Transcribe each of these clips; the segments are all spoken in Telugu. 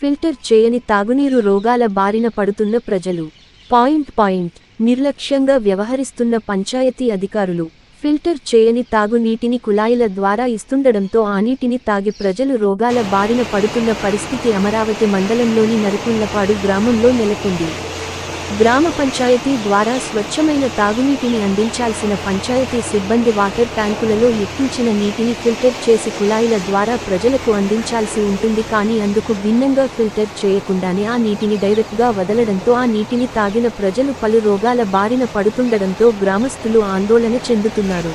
ఫిల్టర్ చేయని తాగునీరు రోగాల బారిన పడుతున్న ప్రజలు. Point point. నిర్లక్ష్యంగా వ్యవహరిస్తున్న పంచాయతీ అధికారులు ఫిల్టర్ చేయని తాగునీటిని కుళాయిల ద్వారా ఇస్తుండడంతో ఆ నీటిని తాగి ప్రజలు రోగాల బారిన పడుతున్న పరిస్థితి అమరావతి మండలంలోని నరుకుళ్ళపాడు గ్రామంలో నెలకొంది. గ్రామ పంచాయతీ ద్వారా స్వచ్ఛమైన తాగునీటిని అందించాల్సిన పంచాయతీ సిబ్బంది వాటర్ ట్యాంకులలో ఎక్కించిన నీటిని ఫిల్టర్ చేసి కుళాయిల ద్వారా ప్రజలకు అందించాల్సి ఉంటుంది కానీ అందుకు భిన్నంగా ఫిల్టర్ చేయకుండానే ఆ నీటిని డైరెక్ట్గా వదలడంతో ఆ నీటిని తాగిన ప్రజలు పలు రోగాల బారిన పడుతుండడంతో గ్రామస్తులు ఆందోళన చెందుతున్నారు.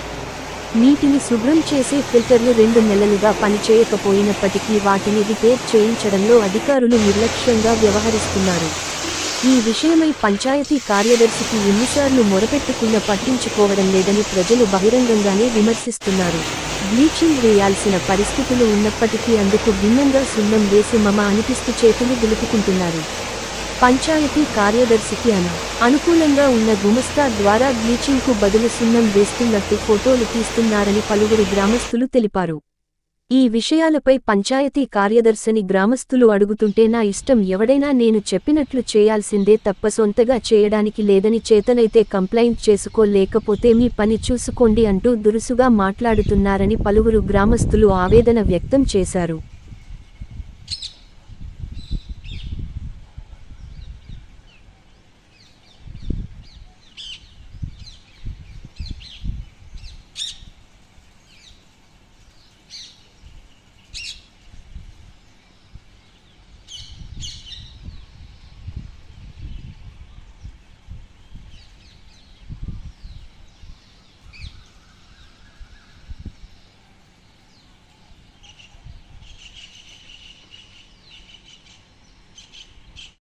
నీటిని శుభ్రం చేసే ఫిల్టర్లు రెండు నెలలుగా పనిచేయకపోయినప్పటికీ వాటిని రిపేర్ చేయించడంలో అధికారులు నిర్లక్ష్యంగా వ్యవహరిస్తున్నారు. ఈ విషయమై పంచాయతీ కార్యదర్శికి ఎన్నిసార్లు మొరపెట్టుకున్న పట్టించుకోవడం లేదని ప్రజలు బహిరంగంగానే విమర్శిస్తున్నారు. బ్లీచింగ్ వేయాల్సిన పరిస్థితులు ఉన్నప్పటికీ అందుకు భిన్నంగా సున్నం వేసి మమ అనిపిస్తూ చేతులు దులుపుకుంటున్నారు. పంచాయతీ కార్యదర్శికి అన అనుకూలంగా ఉన్న గుమస్తా ద్వారా బ్లీచింగ్కు బదులు సున్నం వేస్తున్నట్టు ఫోటోలు తీస్తున్నారని పలువురు గ్రామస్తులు తెలిపారు. ఈ విషయాలపై పంచాయతీ కార్యదర్శిని గ్రామస్తులు అడుగుతుంటే నా ఇష్టం ఎవడైనా నేను చెప్పినట్లు చేయాల్సిందే తప్ప సొంతగా చేయడానికి లేదని చేతనైతే కంప్లైంట్ చేసుకోలేకపోతే మీ పని చూసుకోండి అంటూ దురుసుగా మాట్లాడుతున్నారని పలువురు గ్రామస్తులు ఆవేదన వ్యక్తం చేశారు.